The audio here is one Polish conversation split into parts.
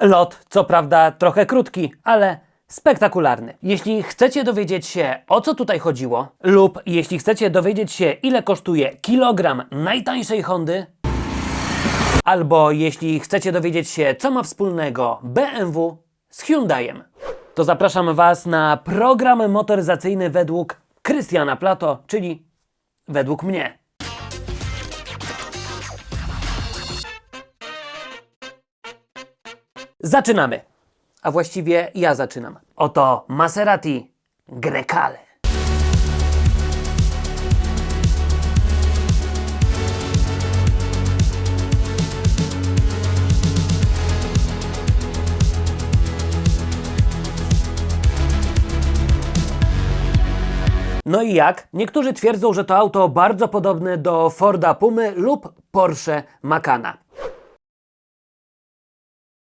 Lot, co prawda trochę krótki, ale spektakularny. Jeśli chcecie dowiedzieć się, o co tutaj chodziło, lub jeśli chcecie dowiedzieć się, ile kosztuje kilogram najtańszej Hondy, albo jeśli chcecie dowiedzieć się, co ma wspólnego BMW z Hyundaiem, to zapraszam Was na program motoryzacyjny według Krystiana Plato, czyli według mnie. Zaczynamy. A właściwie ja zaczynam. Oto Maserati Grecale. No i jak? Niektórzy twierdzą, że to auto bardzo podobne do Forda Pumy lub Porsche Macana.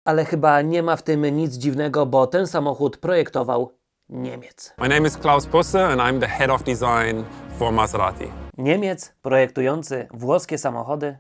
Ale chyba nie ma w tym nic dziwnego, bo ten samochód projektował Niemiec. My name is Klaus Busse and I'm the head of design for Maserati. Niemiec projektujący włoskie samochody?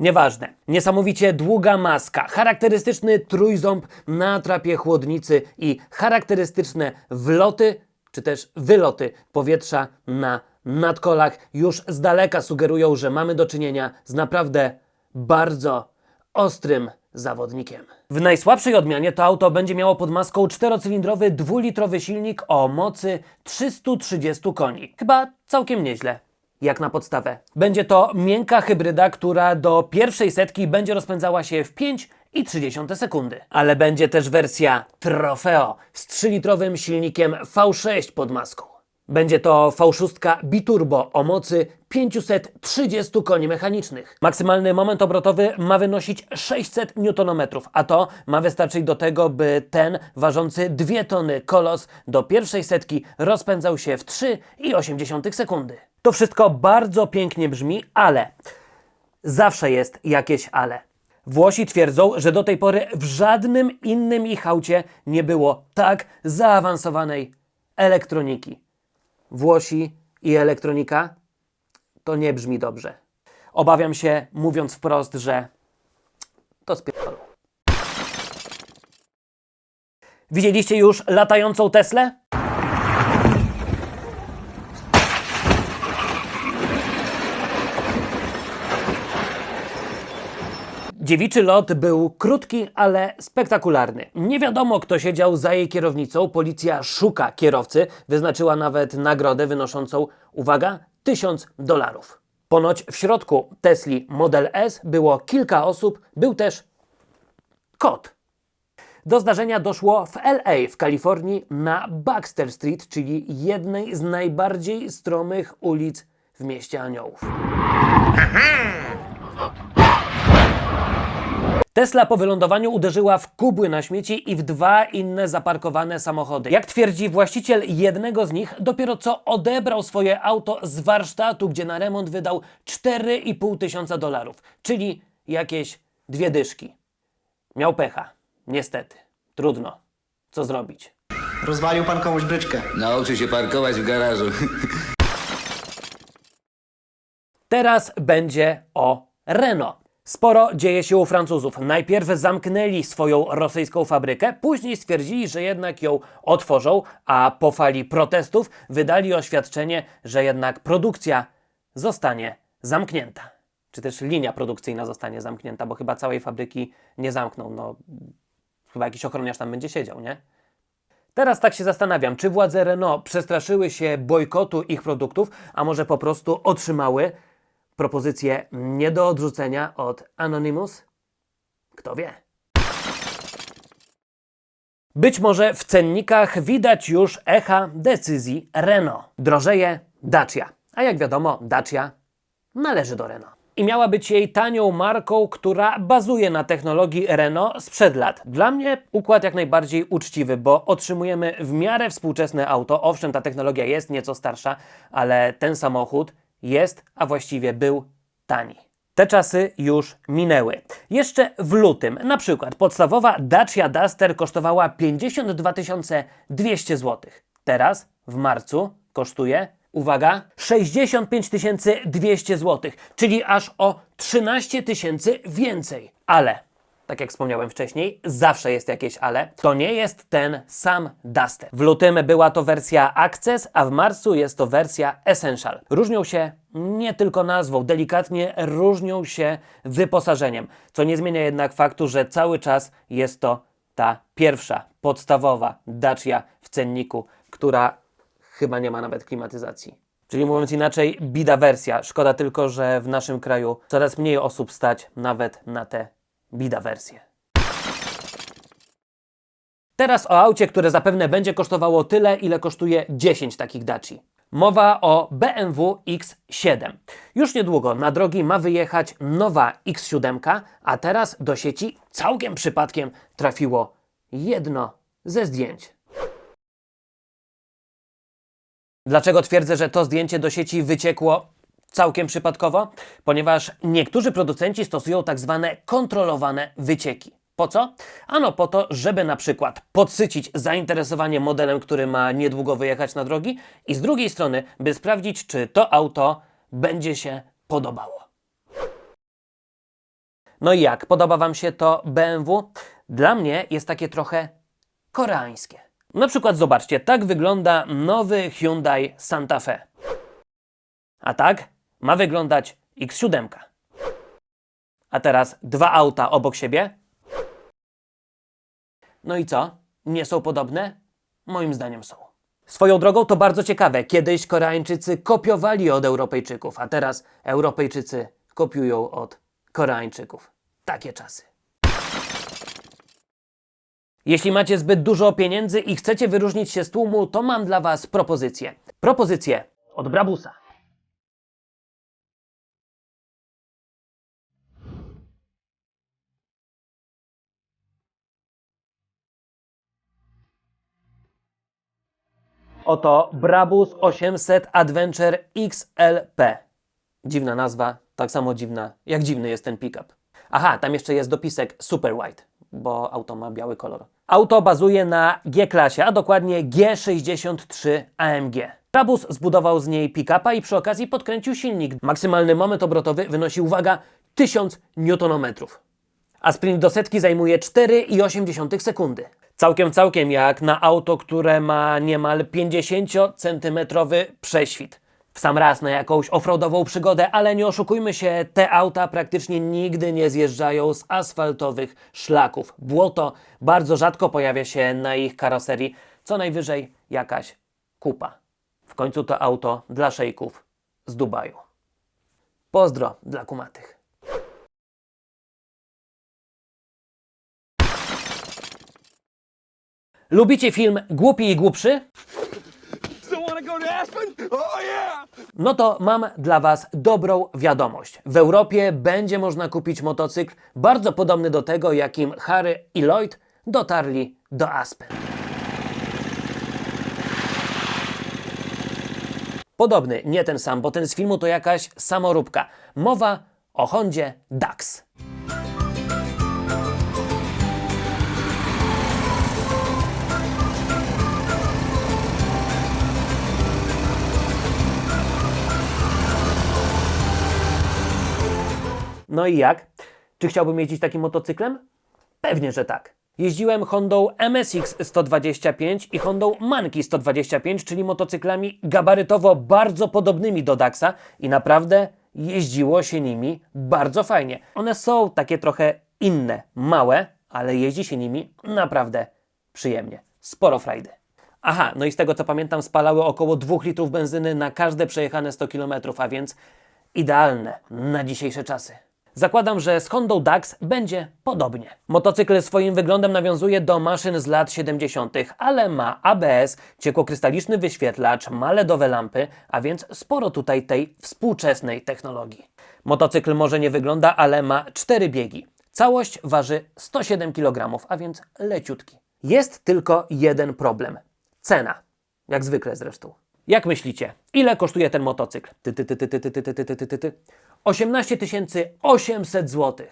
Nieważne. Niesamowicie długa maska, charakterystyczny trójząb na trapie chłodnicy i charakterystyczne wloty czy też wyloty powietrza na nadkolach już z daleka sugerują, że mamy do czynienia z naprawdę bardzo ostrym zawodnikiem. W najsłabszej odmianie to auto będzie miało pod maską czterocylindrowy dwulitrowy silnik o mocy 330 koni. Chyba całkiem nieźle. Jak na podstawę. Będzie to miękka hybryda, która do pierwszej setki będzie rozpędzała się w 5,3 sekundy. Ale będzie też wersja Trofeo z 3-litrowym silnikiem V6 pod maską. Będzie to V6 biturbo o mocy 530 koni mechanicznych. Maksymalny moment obrotowy ma wynosić 600 Nm, a to ma wystarczyć do tego, by ten ważący 2 tony kolos do pierwszej setki rozpędzał się w 3,8 sekundy. To wszystko bardzo pięknie brzmi, ale zawsze jest jakieś ale. Włosi twierdzą, że do tej pory w żadnym innym ich aucie nie było tak zaawansowanej elektroniki. Włosi i elektronika to nie brzmi dobrze. Obawiam się, mówiąc wprost, że to spierdolą. Widzieliście już latającą Teslę? Dziewiczy lot był krótki, ale spektakularny. Nie wiadomo, kto siedział za jej kierownicą. Policja szuka kierowcy. Wyznaczyła nawet nagrodę wynoszącą, uwaga, 1000 dolarów. Ponoć w środku Tesli Model S było kilka osób, był też kot. Do zdarzenia doszło w LA w Kalifornii na Baxter Street, czyli jednej z najbardziej stromych ulic w mieście aniołów. Tesla po wylądowaniu uderzyła w kubły na śmieci i w dwa inne zaparkowane samochody. Jak twierdzi właściciel jednego z nich, dopiero co odebrał swoje auto z warsztatu, gdzie na remont wydał 4,5 tysiąca dolarów, czyli jakieś dwie dyszki. Miał pecha. Niestety. Trudno. Co zrobić? Rozwalił pan komuś bryczkę. Nauczy się parkować w garażu. Teraz będzie o Renault. Sporo dzieje się u Francuzów. Najpierw zamknęli swoją rosyjską fabrykę, później stwierdzili, że jednak ją otworzą, a po fali protestów wydali oświadczenie, że jednak produkcja zostanie zamknięta. Czy też linia produkcyjna zostanie zamknięta, bo chyba całej fabryki nie zamkną. No, chyba jakiś ochroniarz tam będzie siedział, nie? Teraz tak się zastanawiam, czy władze Renault przestraszyły się bojkotu ich produktów, a może po prostu otrzymały propozycję nie do odrzucenia od Anonymous? Kto wie? Być może w cennikach widać już echa decyzji Renault. Drożeje Dacia. A jak wiadomo, Dacia należy do Renault. I miała być jej tanią marką, która bazuje na technologii Renault sprzed lat. Dla mnie układ jak najbardziej uczciwy, bo otrzymujemy w miarę współczesne auto. Owszem, ta technologia jest nieco starsza, ale ten samochód jest, a właściwie był tani. Te czasy już minęły. Jeszcze w lutym, na przykład podstawowa Dacia Duster kosztowała 52 200 zł. Teraz, w marcu, kosztuje, uwaga, 65 200 zł, czyli aż o 13 tysięcy więcej. Ale tak jak wspomniałem wcześniej, zawsze jest jakieś ale, to nie jest ten sam Duster. W lutym była to wersja Access, a w marcu jest to wersja Essential. Różnią się nie tylko nazwą, delikatnie różnią się wyposażeniem, co nie zmienia jednak faktu, że cały czas jest to ta pierwsza, podstawowa Dacia w cenniku, która chyba nie ma nawet klimatyzacji. Czyli mówiąc inaczej, bida wersja. Szkoda tylko, że w naszym kraju coraz mniej osób stać nawet na te bida wersje. Teraz o aucie, które zapewne będzie kosztowało tyle, ile kosztuje 10 takich Daci. Mowa o BMW X7. Już niedługo na drogi ma wyjechać nowa X7, a teraz do sieci całkiem przypadkiem trafiło jedno ze zdjęć. Dlaczego twierdzę, że to zdjęcie do sieci wyciekło całkiem przypadkowo? Ponieważ niektórzy producenci stosują tak zwane kontrolowane wycieki. Po co? Ano po to, żeby na przykład podsycić zainteresowanie modelem, który ma niedługo wyjechać na drogi i z drugiej strony, by sprawdzić, czy to auto będzie się podobało. No i jak? Podoba Wam się to BMW? Dla mnie jest takie trochę koreańskie. Na przykład zobaczcie, tak wygląda nowy Hyundai Santa Fe. A tak ma wyglądać X7. A teraz dwa auta obok siebie. No i co? Nie są podobne? Moim zdaniem są. Swoją drogą to bardzo ciekawe. Kiedyś Koreańczycy kopiowali od Europejczyków, a teraz Europejczycy kopiują od Koreańczyków. Takie czasy. Jeśli macie zbyt dużo pieniędzy i chcecie wyróżnić się z tłumu, to mam dla Was propozycję. Propozycję od Brabusa. Oto Brabus 800 Adventure XLP. Dziwna nazwa, tak samo dziwna, jak dziwny jest ten pickup. Aha, tam jeszcze jest dopisek Super White, bo auto ma biały kolor. Auto bazuje na G-klasie, a dokładnie G63 AMG. Brabus zbudował z niej pick-upa i przy okazji podkręcił silnik. Maksymalny moment obrotowy wynosi, uwaga, 1000 Nm. A sprint do setki zajmuje 4,8 sekundy. Całkiem, całkiem jak na auto, które ma niemal 50-centymetrowy prześwit. W sam raz na jakąś offroadową przygodę, ale nie oszukujmy się, te auta praktycznie nigdy nie zjeżdżają z asfaltowych szlaków. Błoto bardzo rzadko pojawia się na ich karoserii, co najwyżej jakaś kupa. W końcu to auto dla szejków z Dubaju. Pozdro dla kumatych. Lubicie film Głupi i Głupszy? No to mam dla Was dobrą wiadomość. W Europie będzie można kupić motocykl bardzo podobny do tego, jakim Harry i Lloyd dotarli do Aspen. Podobny, nie ten sam, bo ten z filmu to jakaś samoróbka. Mowa o Hondzie Dax. No i jak? Czy chciałbym jeździć takim motocyklem? Pewnie, że tak. Jeździłem Hondą MSX 125 i Hondą Monkey 125, czyli motocyklami gabarytowo bardzo podobnymi do Daxa i naprawdę jeździło się nimi bardzo fajnie. One są takie trochę inne, małe, ale jeździ się nimi naprawdę przyjemnie. Sporo frajdy. Aha, no i z tego co pamiętam spalały około 2 litrów benzyny na każde przejechane 100 km, a więc idealne na dzisiejsze czasy. Zakładam, że z Hondą Dax będzie podobnie. Motocykl swoim wyglądem nawiązuje do maszyn z lat 70., ale ma ABS, ciekłokrystaliczny wyświetlacz, ma LEDowe lampy, a więc sporo tutaj tej współczesnej technologii. Motocykl może nie wygląda, ale ma 4 biegi. Całość waży 107 kg, a więc leciutki. Jest tylko jeden problem. Cena. Jak zwykle zresztą. Jak myślicie, ile kosztuje ten motocykl? Ty, ty, ty, ty, ty, ty, ty, ty, ty, ty, ty, ty. 18 800 zł.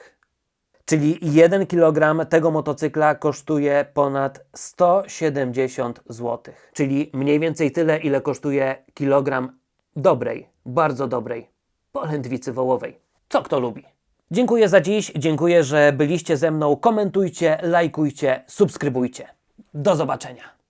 Czyli 1 kg tego motocykla kosztuje ponad 170 zł. Czyli mniej więcej tyle, ile kosztuje kilogram dobrej, bardzo dobrej polędwicy wołowej. Co kto lubi? Dziękuję za dziś, dziękuję, że byliście ze mną. Komentujcie, lajkujcie, subskrybujcie. Do zobaczenia.